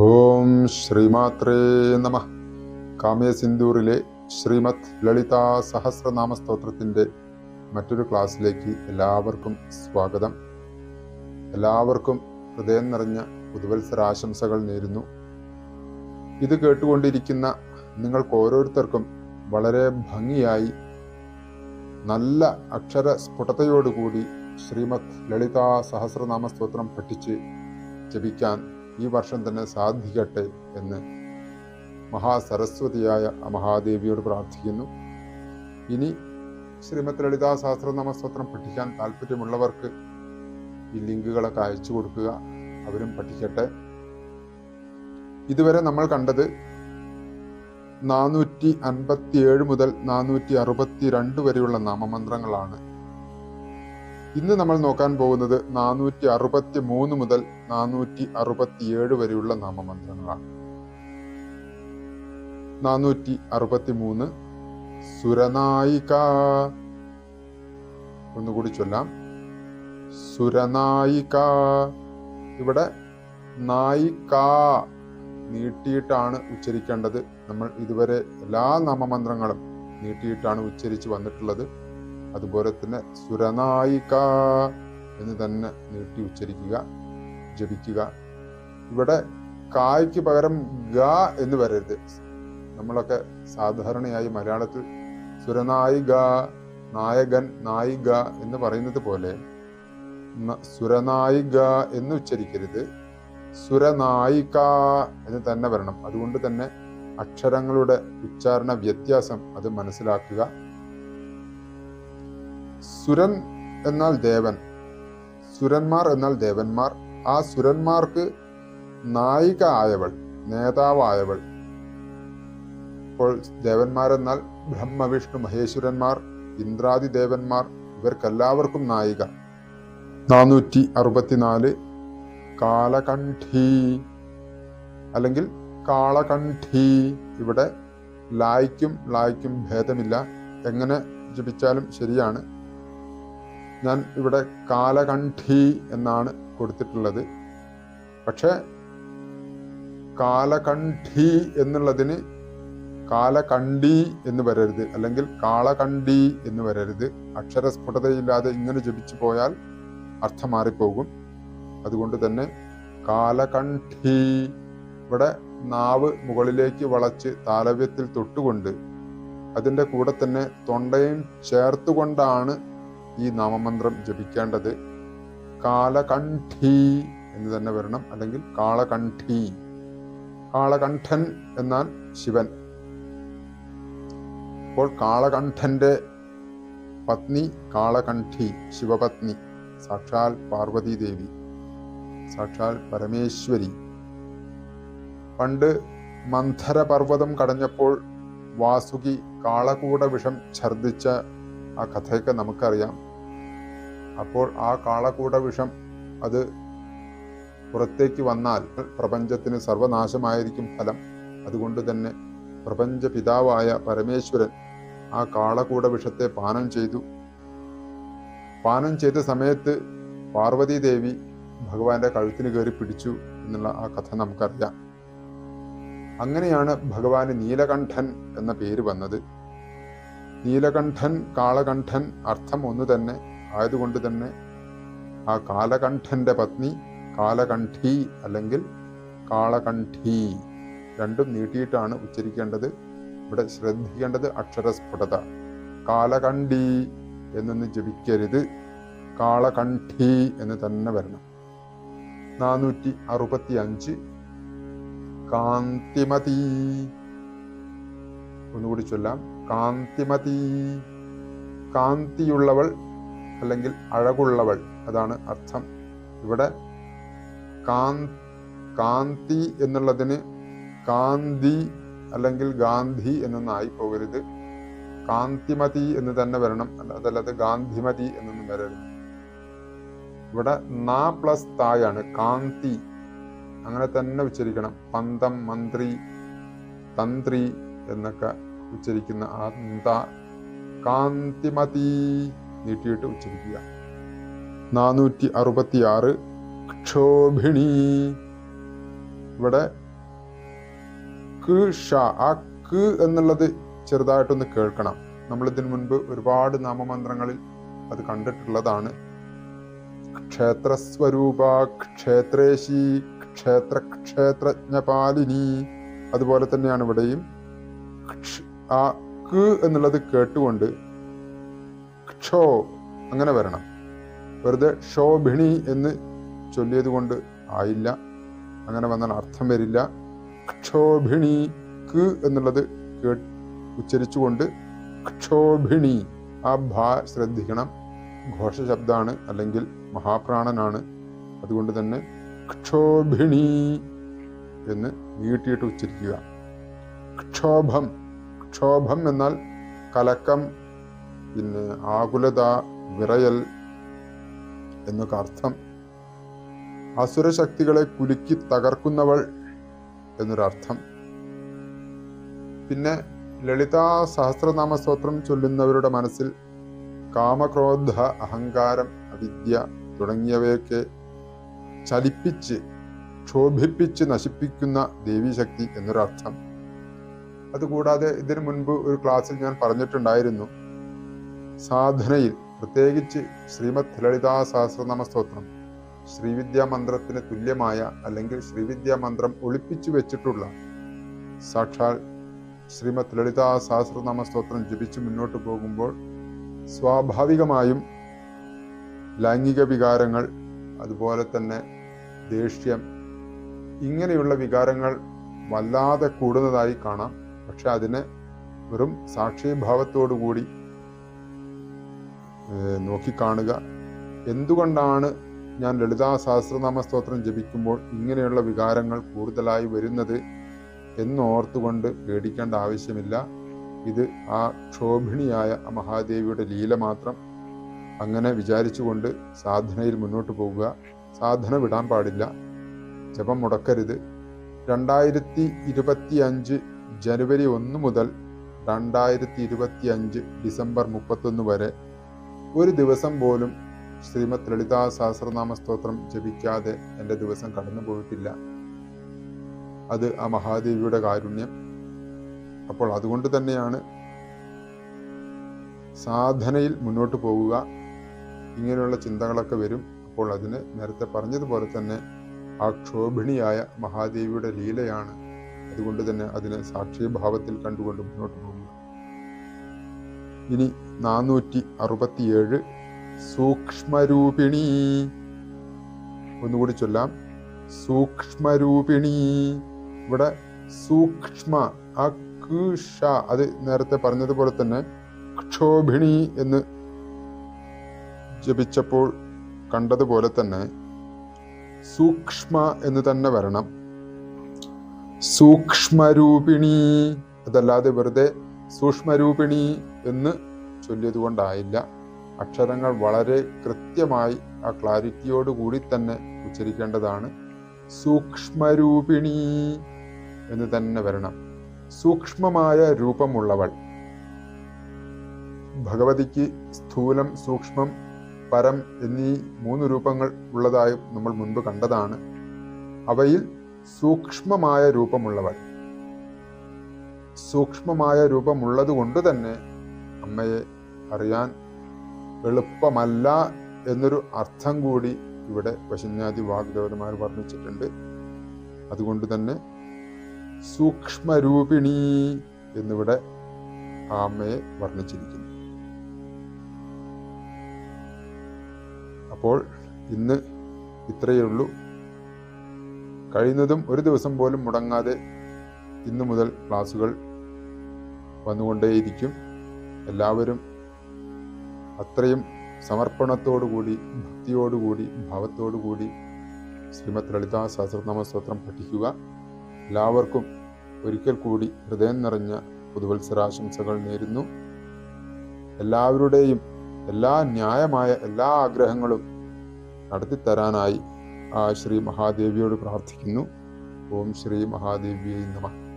ഓം ശ്രീമാത്രേ നമ. കാമ്യസിന്ദൂറിലെ ശ്രീമത് ലളിതാ സഹസ്രനാമ സ്തോത്രത്തിന്റെ മറ്റൊരു ക്ലാസ്സിലേക്ക് എല്ലാവർക്കും സ്വാഗതം. എല്ലാവർക്കും ഹൃദയം നിറഞ്ഞ പുതുവത്സരാശംസകൾ നേരുന്നു. ഇത് കേട്ടുകൊണ്ടിരിക്കുന്ന നിങ്ങൾക്ക് ഓരോരുത്തർക്കും വളരെ ഭംഗിയായി നല്ല അക്ഷര സ്ഫുടതയോടുകൂടി ശ്രീമത് ലളിതാ സഹസ്രനാമ സ്തോത്രം പഠിച്ച് ജപിക്കാൻ ഈ വർഷം തന്നെ സാധിക്കട്ടെ എന്ന് മഹാസരസ്വതിയായ മഹാദേവിയോട് പ്രാർത്ഥിക്കുന്നു. ഇനി ശ്രീമത് ലളിതാ സഹസ്രനാമ സ്തോത്രം പഠിക്കാൻ താല്പര്യമുള്ളവർക്ക് ഈ ലിങ്കുകളൊക്കെ അയച്ചു കൊടുക്കുക. അവരും പഠിക്കട്ടെ. ഇതുവരെ നമ്മൾ കണ്ടത് നാനൂറ്റി അൻപത്തി ഏഴ് മുതൽ നാനൂറ്റി അറുപത്തി രണ്ട് വരെയുള്ള നാമമന്ത്രങ്ങളാണ്. ഇന്ന് നമ്മൾ നോക്കാൻ പോകുന്നത് നാനൂറ്റി അറുപത്തി മൂന്ന് മുതൽ നാനൂറ്റി അറുപത്തിയേഴ് വരെയുള്ള നാമമന്ത്രങ്ങളാണ്. നാനൂറ്റി അറുപത്തി മൂന്ന് സുരനായിക. ഒന്നുകൂടി ചൊല്ലാം. സുരനായിക. ഇവിടെ നായിക നീട്ടിയിട്ടാണ് ഉച്ചരിക്കേണ്ടത്. നമ്മൾ ഇതുവരെ എല്ലാ നാമമന്ത്രങ്ങളും നീട്ടിയിട്ടാണ് ഉച്ചരിച്ച് വന്നിട്ടുള്ളത്. അതുപോലെ തന്നെ സുരനായിക എന്ന് തന്നെ നീട്ടി ഉച്ചരിക്കുക ജപിക്കുക. ഇവിടെ കായ്ക്ക് പകരം ഗ എന്ന് വരരുത്. നമ്മളൊക്കെ സാധാരണയായി മലയാളത്തിൽ സുരനായിക നായകൻ നായിക എന്ന് പറയുന്നത് പോലെ സുരനായിക എന്ന് ഉച്ചരിക്കരുത്. സുരനായിക എന്ന് തന്നെ വരണം. അതുകൊണ്ട് തന്നെ അക്ഷരങ്ങളുടെ ഉച്ചാരണ വ്യത്യാസം അത് മനസ്സിലാക്കുക. സുരൻ എന്നാൽ ദേവൻ. സുരന്മാർ എന്നാൽ ദേവന്മാർ. ആ സുരന്മാർക്ക് നായിക ആയവൾ നേതാവായവൾ ഇപ്പോൾ ദേവന്മാരെന്നാൽ ബ്രഹ്മവിഷ്ണു മഹേശ്വരന്മാർ ഇന്ദ്രാദി ദേവന്മാർ ഇവർക്കെല്ലാവർക്കും നായിക. നാനൂറ്റി അറുപത്തിനാല് കാലകണ്ഠി അല്ലെങ്കിൽ കാളകണ്ഠി. ഇവിടെ ലായ്ക്കും ലായ്ക്കും ഭേദമില്ല. എങ്ങനെ ജപിച്ചാലും ശരിയാണ്. ഞാൻ ഇവിടെ കാലകണ്ഠി എന്നാണ് കൊടുത്തിട്ടുള്ളത്. പക്ഷെ കാലകണ്ഠി എന്നുള്ളതിന് കാലകണ്ഠി എന്ന് വരരുത്. അല്ലെങ്കിൽ കാളകണ്ഠി എന്ന് വരരുത്. അക്ഷരസ്ഫുടതയില്ലാതെ ഇങ്ങനെ ജപിച്ചു പോയാൽ അർത്ഥം മാറിപ്പോകും. അതുകൊണ്ട് തന്നെ കാലകണ്ഠി ഇവിടെ നാവ് മുകളിലേക്ക് വളച്ച് താലവ്യത്തിൽ തൊട്ടുകൊണ്ട് അതിന്റെ കൂടെ തന്നെ തൊണ്ടയും ചേർത്തുകൊണ്ടാണ് ഈ നാമമന്ത്രം ജപിക്കേണ്ടത് കാലകണ്ഠി എന്ന് തന്നെ വരണം. അല്ലെങ്കിൽ കാളകണ്ഠി. കാളകണ്ഠൻ എന്നാൽ ശിവൻ. അപ്പോൾ കാളകണ്ഠന്റെ പത്നി കാളകണ്ഠി ശിവപത്നി സാക്ഷാൽ പാർവതീദേവി സാക്ഷാൽ പരമേശ്വരി. പണ്ട് മന്ധര പർവതം കടഞ്ഞപ്പോൾ വാസുകി കാളകൂട വിഷം ഛർദിച്ച ആ കഥയൊക്കെ നമുക്കറിയാം. അപ്പോൾ ആ കാളക്കൂട വിഷം അത് പുറത്തേക്ക് വന്നാൽ പ്രപഞ്ചത്തിന് സർവനാശമായിരിക്കും ഫലം. അതുകൊണ്ട് തന്നെ പ്രപഞ്ച പിതാവായ പരമേശ്വരൻ ആ കാളകൂട വിഷത്തെ പാനം ചെയ്തു. പാനം ചെയ്ത സമയത്ത് പാർവതീദേവി ഭഗവാന്റെ കഴുത്തിന് കയറി പിടിച്ചു എന്നുള്ള ആ കഥ നമുക്കറിയാം. അങ്ങനെയാണ് ഭഗവാന് നീലകണ്ഠൻ എന്ന പേര് വന്നത്. നീലകണ്ഠൻ കാളകണ്ഠൻ അർത്ഥം ഒന്ന് തന്നെ ആയതുകൊണ്ട് തന്നെ ആ കാലകണ്ഠന്റെ പത്നി കാലകണ്ഠി അല്ലെങ്കിൽ കാളകണ്ഠി രണ്ടും നീട്ടിയിട്ടാണ് ഉച്ചരിക്കേണ്ടത്. ഇവിടെ ശ്രദ്ധിക്കേണ്ടത് അക്ഷരസ്ഫുടത. കാലകണ്ഠി എന്നൊന്ന് ജപിക്കരുത്. കാളകണ്ഠി എന്ന് തന്നെ വരണം. നാനൂറ്റി അറുപത്തി അഞ്ച് കാന്തിമതി. ഒന്നുകൂടി ചൊല്ലാം. കാന്തിമതി. കാന്തിയുള്ളവൾ അല്ലെങ്കിൽ അഴകുള്ളവൾ അതാണ് അർത്ഥം. ഇവിടെ കാന്തി എന്നുള്ളതിന് കാന്തി അല്ലെങ്കിൽ ഗാന്ധി എന്നൊന്നായി പോകരുത്. കാന്തിമതി എന്ന് തന്നെ വരണം. അതല്ലാതെ ഗാന്ധിമതി എന്നൊന്നും വരരുത്. ഇവിടെ നാ പ്ലസ് തായാണ് കാന്തി. അങ്ങനെ തന്നെ ഉച്ചരിക്കണം. പന്തം മന്ത്രി തന്ത്രി എന്നൊക്കെ ഉച്ചരിക്കുന്ന ആ ന്ത. കാന്തിമതി. നീട്ടിയിട്ട് ഉച്ചരിക്കുക നാനൂറ്റി അറുപത്തി ആറ് ക്ഷോഭിണി ഇവിടെ ആ ക് എന്നുള്ളത് ചെറുതായിട്ടൊന്ന് കേൾക്കണം. നമ്മൾ ഇതിനു മുൻപ് ഒരുപാട് നാമമന്ത്രങ്ങളിൽ അത് കണ്ടിട്ടുള്ളതാണ്. ക്ഷേത്രസ്വരൂപ ക്ഷേത്രേശി ക്ഷേത്ര ക്ഷേത്രജ്ഞപാലിനി അതുപോലെ തന്നെയാണ് ഇവിടെയും. ആ ക് എന്നുള്ളത് കേട്ടുകൊണ്ട് ക്ഷോ അങ്ങനെ വരണം. വെറുതെ ക്ഷോഭിണി എന്ന് ചൊല്ലിയത് കൊണ്ട് ആയില്ല. അങ്ങനെ വന്നാൽ അർത്ഥം വരില്ല. ക്ഷോഭിണി ക് എന്നുള്ളത് കേ ഉച്ചരിച്ചുകൊണ്ട് ക്ഷോഭിണി ആ ഭാ ശ്രദ്ധിക്കണം. ഘോഷശബ്ദമാണ് അല്ലെങ്കിൽ മഹാപ്രാണനാണ്. അതുകൊണ്ട് തന്നെ ക്ഷോഭിണി എന്ന് നീട്ടിയിട്ട് ഉച്ചരിക്കുക. ക്ഷോഭം. ക്ഷോഭം എന്നാൽ കലക്കം പിന്നെ ആകുലത വിറയൽ എന്നൊക്കെ അർത്ഥം. അസുരശക്തികളെ കുലുക്കി തകർക്കുന്നവൾ എന്നൊരർത്ഥം. പിന്നെ ലളിതാ സഹസ്രനാമ സ്തോത്രം ചൊല്ലുന്നവരുടെ മനസ്സിൽ കാമക്രോധ അഹങ്കാരം അവിദ്യ തുടങ്ങിയവയൊക്കെ ചലിപ്പിച്ച് ക്ഷോഭിപ്പിച്ച് നശിപ്പിക്കുന്ന ദേവീശക്തി എന്നൊരർത്ഥം. അതുകൂടാതെ ഇതിനു മുൻപ് ഒരു ക്ലാസ്സിൽ ഞാൻ പറഞ്ഞിട്ടുണ്ടായിരുന്നു. സാധനയിൽ പ്രത്യേകിച്ച് ശ്രീമദ് ലളിതാ സഹസ്രനാമ സ്തോത്രം ശ്രീവിദ്യാ മന്ത്രത്തിന് തുല്യമായ അല്ലെങ്കിൽ ശ്രീവിദ്യാ മന്ത്രം ഒളിപ്പിച്ചു വെച്ചിട്ടുള്ള സാക്ഷാൽ ശ്രീമദ് ലളിതാ സഹസ്രനാമ സ്തോത്രം ജപിച്ച് മുന്നോട്ട് പോകുമ്പോൾ സ്വാഭാവികമായും ലൈംഗിക വികാരങ്ങൾ അതുപോലെ തന്നെ ദേഷ്യം ഇങ്ങനെയുള്ള വികാരങ്ങൾ വല്ലാതെ കൂടുന്നതായി കാണാം. പക്ഷെ അതിനെ വെറും സാക്ഷിഭാവത്തോടുകൂടി ഏഹ്, നോക്കിക്കാണുക. എന്തുകൊണ്ടാണ് ഞാൻ ലളിതാ സഹസ്രനാമ സ്തോത്രം ജപിക്കുമ്പോൾ ഇങ്ങനെയുള്ള വികാരങ്ങൾ കൂടുതലായി വരുന്നത് എന്നോർത്തുകൊണ്ട് പേടിക്കേണ്ട ആവശ്യമില്ല. ഇത് ആ ക്ഷോഭിണിയായ മഹാദേവിയുടെ ലീല മാത്രം. അങ്ങനെ വിചാരിച്ചുകൊണ്ട് സാധനയിൽ മുന്നോട്ട് പോവുക സാധന വിടാൻ പാടില്ല. ജപം മുടക്കരുത്. രണ്ടായിരത്തി ഇരുപത്തി അഞ്ച് ജനുവരി ഒന്ന് മുതൽ രണ്ടായിരത്തി ഇരുപത്തി അഞ്ച് ഡിസംബർ മുപ്പത്തൊന്ന് വരെ ഒരു ദിവസം പോലും ശ്രീമത് ലളിതാ സഹസ്രനാമ സ്തോത്രം ജപിക്കാതെ എന്റെ ദിവസം കടന്നു പോയിട്ടില്ല. അത് ആ മഹാദേവിയുടെ കാരുണ്യം. അപ്പോൾ അതുകൊണ്ട് തന്നെയാണ് സാധനയിൽ മുന്നോട്ട് പോവുക ഇങ്ങനെയുള്ള ചിന്തകളൊക്കെ വരും. അപ്പോൾ അതിന് നേരത്തെ പറഞ്ഞതുപോലെ തന്നെ ആ ക്ഷോഭിണിയായ മഹാദേവിയുടെ ലീലയാണ്. അതുകൊണ്ട് തന്നെ അതിനെ സാക്ഷിഭാവത്തിൽ കണ്ടുകൊണ്ട് മുന്നോട്ട് പോകുക. ഇനി നാനൂറ്റി അറുപത്തിയേഴ് സൂക്ഷ്മരൂപിണി. ഒന്നുകൂടി ചൊല്ലാം. സൂക്ഷ്മരൂപിണി. ഇവിടെ സൂക്ഷ്മ ആ കൃഷ അത് നേരത്തെ പറഞ്ഞതുപോലെ തന്നെ ക്ഷോഭിണി എന്ന് ജപിച്ചപ്പോൾ കണ്ടതുപോലെ തന്നെ സൂക്ഷ്മ എന്ന് തന്നെ വരണം. സൂക്ഷ്മരൂപിണി. അതല്ലാതെ വെറുതെ സൂക്ഷ്മരൂപിണി എന്ന് ചൊല്ലിയത് കൊണ്ടായില്ല അക്ഷരങ്ങൾ വളരെ കൃത്യമായി ആ ക്ലാരിറ്റിയോട് കൂടി തന്നെ ഉച്ചരിക്കേണ്ടതാണ്. സൂക്ഷ്മരൂപിണി എന്ന് തന്നെ വരണം. സൂക്ഷ്മമായ രൂപമുള്ളവൾ. ഭഗവതിക്ക് സ്ഥൂലം സൂക്ഷ്മം പരം എന്നീ മൂന്ന് രൂപങ്ങൾ ഉള്ളതായും നമ്മൾ മുൻപ് കണ്ടതാണ്. അവയിൽ സൂക്ഷ്മമായ രൂപമുള്ളവൾ. സൂക്ഷ്മമായ രൂപമുള്ളത് കൊണ്ട് തന്നെ അമ്മയെ അറിയാൻ എളുപ്പമല്ല എന്നൊരു അർത്ഥം കൂടി ഇവിടെ വശന്യാദി വാഗ്ദേവതമാർ വർണിച്ചിട്ടുണ്ട്. അതുകൊണ്ട് തന്നെ സൂക്ഷ്മരൂപിണി എന്നിവിടെ ആ അമ്മയെ വർണിച്ചിരിക്കുന്നു. അപ്പോൾ ഇന്ന് ഇത്രയേ ഉള്ളൂ. കഴിയുന്നതും ഒരു ദിവസം പോലും മുടങ്ങാതെ ഇന്നു മുതൽ ക്ലാസ്സുകൾ വന്നുകൊണ്ടേയിരിക്കും. എല്ലാവരും അത്രയും സമർപ്പണത്തോടുകൂടി ഭക്തിയോടുകൂടി ഭാവത്തോടുകൂടി ശ്രീമത് ലളിതാ സഹസ്രനാമ സ്തോത്രം പഠിക്കുക. എല്ലാവർക്കും ഒരിക്കൽ കൂടി ഹൃദയം നിറഞ്ഞ പുതുവത്സരാശംസകൾ നേരുന്നു. എല്ലാവരുടെയും എല്ലാ ന്യായമായ എല്ലാ ആഗ്രഹങ്ങളും നടത്തിത്തരാനായി ആ ശ്രീ മഹാദേവിയോട് പ്രാർത്ഥിക്കുന്നു. ഓം ശ്രീ മഹാദേവിയെ നമ.